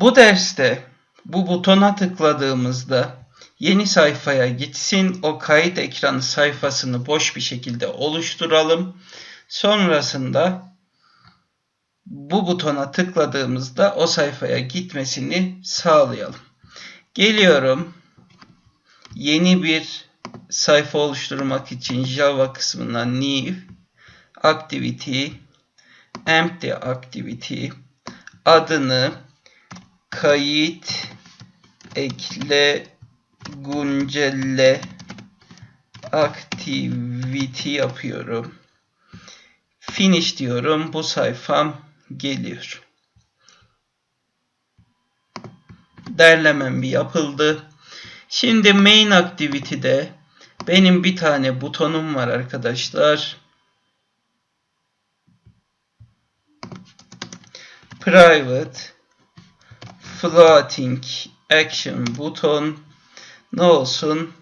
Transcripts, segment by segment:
Bu derste bu butona tıkladığımızda yeni sayfaya gitsin. O kayıt ekranı sayfasını boş bir şekilde oluşturalım. Sonrasında bu butona tıkladığımızda o sayfaya gitmesini sağlayalım. Geliyorum. Yeni bir sayfa oluşturmak için Java kısmından new activity empty activity adını kayıt ekle güncelle activity yapıyorum. Finish diyorum. Bu sayfam geliyor. Derlemem bir yapıldı. Şimdi main activity'de benim bir tane butonum var arkadaşlar. Private floating action buton ne olsun?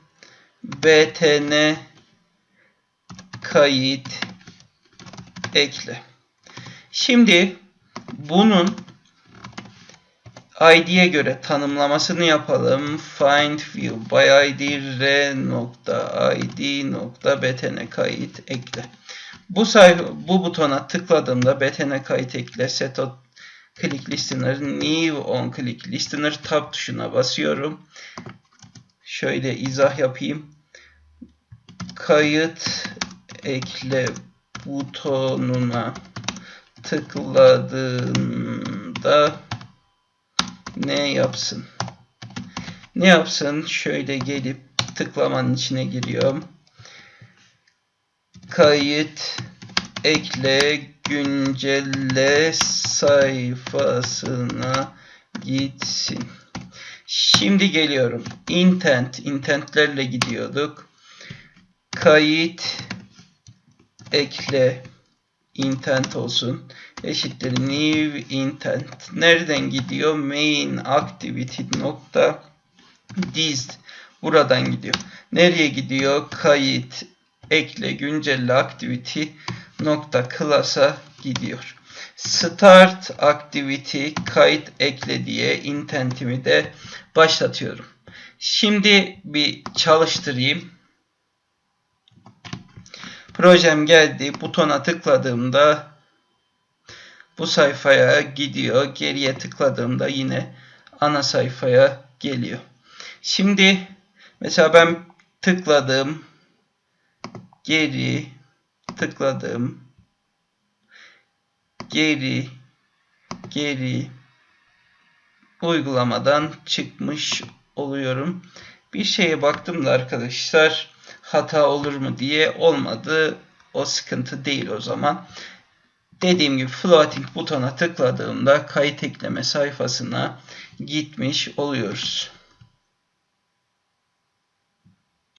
btn kayıt ekle. Şimdi bunun ID'ye göre tanımlamasını yapalım. Find view by ID r nokta id nokta btn kayıt ekle. Bu sayfa, bu butona tıkladığımda btn kayıt ekle set click listener new on click listener tab tuşuna basıyorum. Şöyle izah yapayım. Kayıt ekle butonuna tıkladığında ne yapsın? Ne yapsın? Şöyle gelip tıklamanın içine giriyorum. Kayıt ekle güncelle sayfasına gitsin. Şimdi geliyorum. Intent. Intentlerle gidiyorduk. Kayıt ekle intent olsun. Eşittir new intent. Nereden gidiyor? Main activity nokta dist. Buradan gidiyor. Nereye gidiyor? Kayıt ekle güncelle activity nokta class'a gidiyor. Start activity kayıt ekle diye intentimi de başlatıyorum. Şimdi bir çalıştırayım. Projem geldi. Butona tıkladığımda bu sayfaya gidiyor. Geriye tıkladığımda yine ana sayfaya geliyor. Şimdi mesela ben tıkladım. Geri tıkladım. Geri geri uygulamadan çıkmış oluyorum. Bir şeye baktım da arkadaşlar hata olur mu diye olmadı. O sıkıntı değil o zaman. Dediğim gibi floating butona tıkladığımda kayıt ekleme sayfasına gitmiş oluyoruz.